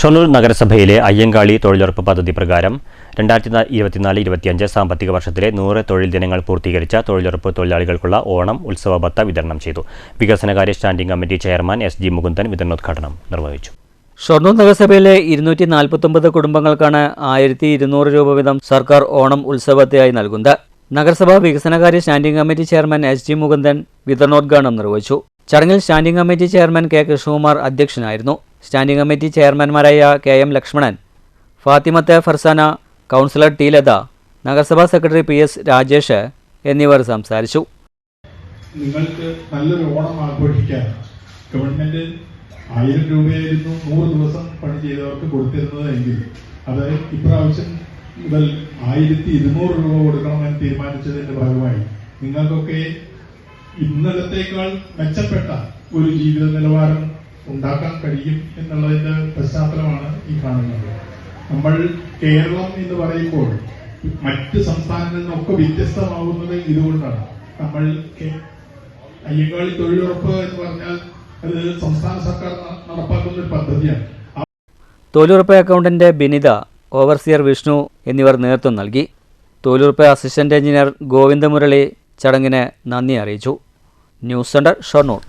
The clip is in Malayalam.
ഷൊർണൂർ നഗരസഭയിലെ അയ്യങ്കാളി തൊഴിലുറപ്പ് പദ്ധതി പ്രകാരം രണ്ടായിരത്തി ഇരുപത്തിനാല് ഇരുപത്തിയഞ്ച് സാമ്പത്തിക വർഷത്തിലെ നൂറ് തൊഴിൽ ദിനങ്ങൾ പൂർത്തീകരിച്ച തൊഴിലുറപ്പ് തൊഴിലാളികൾക്കുള്ള ഓണം ഉത്സവ ഭത്ത വിതരണം ചെയ്തു. വികസനകാര്യ standing committee chairman S G Mukundan വിതരണോദ്ഘാടനം നിർവഹിച്ചു. ഷൊർണൂർ നഗരസഭയിലെ ഇരുന്നൂറ്റി നാൽപ്പത്തൊമ്പത് കുടുംബങ്ങൾക്കാണ് ആയിരത്തി ഇരുന്നൂറ് രൂപ വീതം സർക്കാർ ഓണം ഉത്സവത്തെയായി നൽകുന്നത്. നഗരസഭാ വികസനകാര്യ standing committee chairman S G Mukundan വിതരണോദ്ഘാടനം നിർവഹിച്ചു. ചടങ്ങിൽ standing committee chairman K Krishnakumar അധ്യക്ഷനായിരുന്നു. സ്റ്റാൻഡിംഗ് കമ്മിറ്റി ചെയർമാൻമാരായ കെ എം ലക്ഷ്മണൻ ഫാത്തിമത്തെ ഫർസാന കൗൺസിലർ ടി ലത നഗരസഭാ സെക്രട്ടറി പി എസ് രാജേഷ് എന്നിവർ സംസാരിച്ചു. നിങ്ങൾക്ക് നല്ലൊരു ഓണം ആഘോഷിക്കാൻ ഗവൺമെന്റ് ആയിരം രൂപയായിരുന്നു നൂറ് ദിവസം പണി ചെയ്തവർക്ക് കൊടുത്തിരുന്നത് എങ്കിൽ അത് ഇപ്രാവശ്യം മുതൽ ആയിരത്തി ഇരുന്നൂറ് രൂപ കൊടുക്കണമെന്ന് തീരുമാനിച്ചതിന്റെ ഭാഗമായി നിങ്ങൾക്കൊക്കെ ഇന്നലത്തേക്കാൾ മെച്ചപ്പെട്ട ഒരു ജീവിത നിലവാരം ഉണ്ടാക്കാൻ കഴിയും എന്നുള്ളതിന്റെ പശ്ചാത്തലമാണ് ഈ കാണുന്നത്. നമ്മൾ കേരളം എന്ന് പറയുമ്പോൾ മറ്റ് സംസ്ഥാനങ്ങളിൽ നിന്നൊക്കെ വ്യത്യസ്തമാകുന്നത് ഇതുകൊണ്ടാണ്. നമ്മൾ അയ്യങ്കാളി തൊഴിലുറപ്പ് എന്ന് പറഞ്ഞാൽ അത് സംസ്ഥാന സർക്കാർ നടപ്പാക്കുന്ന ഒരു പദ്ധതിയാണ്. തൊഴിലുറപ്പ് അക്കൗണ്ടന്റ് ബിനിത ഓവർസിയർ വിഷ്ണു എന്നിവർ നേതൃത്വം നൽകി. തൊഴിലുറപ്പ് അസിസ്റ്റന്റ് എഞ്ചിനീയർ ഗോവിന്ദമുരളി ചടങ്ങിന് നന്ദി അറിയിച്ചു. News centre Shoranur.